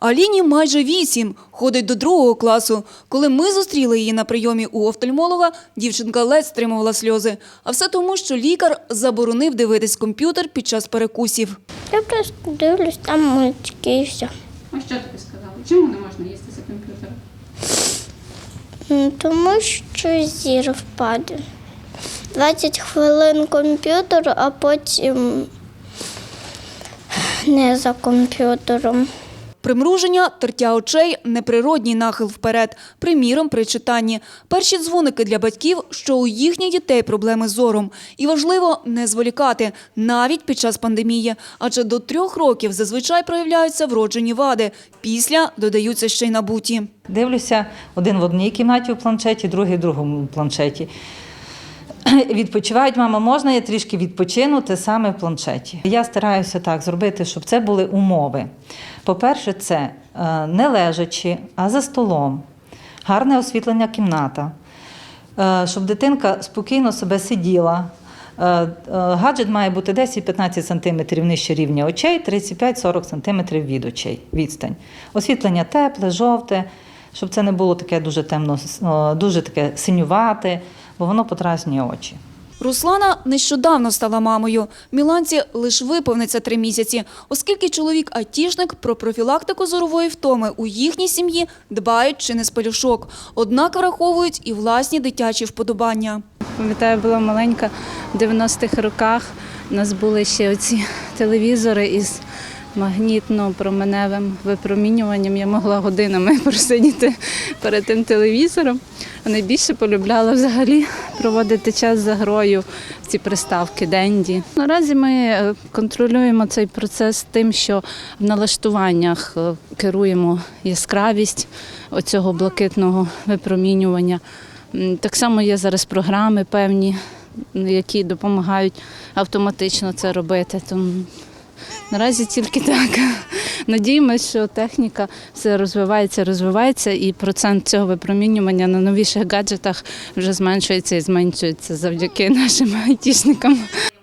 Аліні майже вісім, ходить до другого класу. Коли ми зустріли її на прийомі у офтальмолога, дівчинка ледь стримувала сльози. А все тому, що лікар заборонив дивитись комп'ютер під час перекусів. Я просто дивлюсь там мультики і все. А що тобі сказали? Чому не можна їсти за комп'ютером? Тому що зір впаде. 20 хвилин комп'ютер, а потім не за комп'ютером. Примруження, тертя очей, неприродній нахил вперед. Приміром, при читанні. Перші дзвоники для батьків, що у їхніх дітей проблеми з зором. І важливо не зволікати, навіть під час пандемії. Адже до трьох років зазвичай проявляються вроджені вади. Після додаються ще й набуті. Дивлюся один в одній кімнаті у планшеті, другий в другому планшеті. Відпочивають, мама, можна я трішки відпочину те саме в планшеті. Я стараюся так зробити, щоб це були умови. По-перше, це е, не лежачи, а за столом, гарне освітлення кімната, е, щоб дитинка спокійно себе сиділа. Е, Гаджет має бути 10-15 см нижче рівня очей, 35-40 см від очей відстань. Освітлення тепле, жовте, щоб це не було таке дуже темно, дуже таке синювате, бо воно подразнює очі. Руслана нещодавно стала мамою. Міланці лише виповниться три місяці, оскільки чоловік айтішник про профілактику зорової втоми у їхній сім'ї дбають чи не з пелюшок. Однак враховують і власні дитячі вподобання. Пам'ятаю, була маленька в 90-х роках. У нас були ще оці телевізори із магнітно-променевим випромінюванням. Я могла годинами просидіти перед тим телевізором. Найбільше полюбляла взагалі проводити час за грою в ці приставки Денді. Наразі ми е, контролюємо цей процес тим, що в налаштуваннях е, керуємо яскравість оцього блакитного випромінювання. Так само є зараз програми певні, які допомагають автоматично це робити. Тому наразі тільки так. Надіємося, що техніка все розвивається, розвивається, і процент цього випромінювання на новіших гаджетах вже зменшується і зменшується завдяки нашим айтішникам.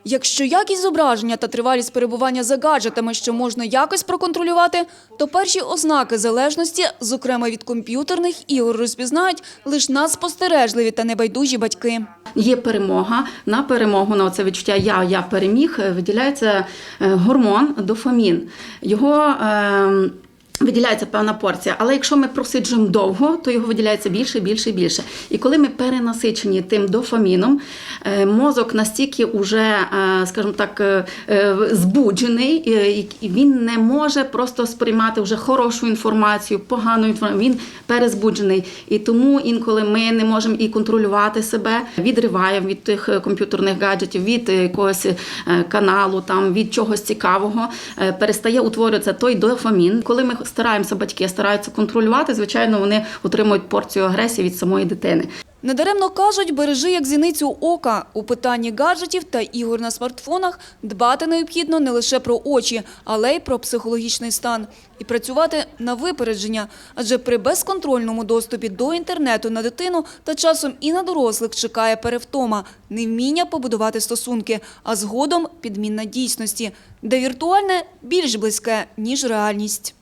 Якщо якість зображення та тривалість перебування за гаджетами ще можна якось проконтролювати, то перші ознаки залежності, зокрема від комп'ютерних ігор, розпізнають лише надспостережливі та небайдужі батьки. Є перемога. На перемогу на це відчуття я, я переміг. Виділяється е, гормон дофамін. Його е, Виділяється певна порція, але якщо ми просиджуємо довго, то його виділяється більше, більше, більше. І коли ми перенасичені тим дофаміном, е, мозок настільки уже, е, скажімо так, е, збуджений, і він не може просто сприймати вже хорошу інформацію, погану інформацію. Він перезбуджений. І тому інколи ми не можемо і контролювати себе, відриваємо від тих комп'ютерних гаджетів, від якогось каналу, там від чогось цікавого, перестає утворюватися той дофамін. Коли ми стараємося, батьки стараються контролювати, звичайно, вони отримують порцію агресії від самої дитини. Недаремно кажуть, бережи як зіницю ока. У питанні гаджетів та ігор на смартфонах дбати необхідно не лише про очі, але й про психологічний стан. І працювати на випередження. Адже при безконтрольному доступі до інтернету на дитину та часом і на дорослих чекає перевтома, невміння побудувати стосунки, а згодом підмінна дійсності, де віртуальне більш близьке, ніж реальність.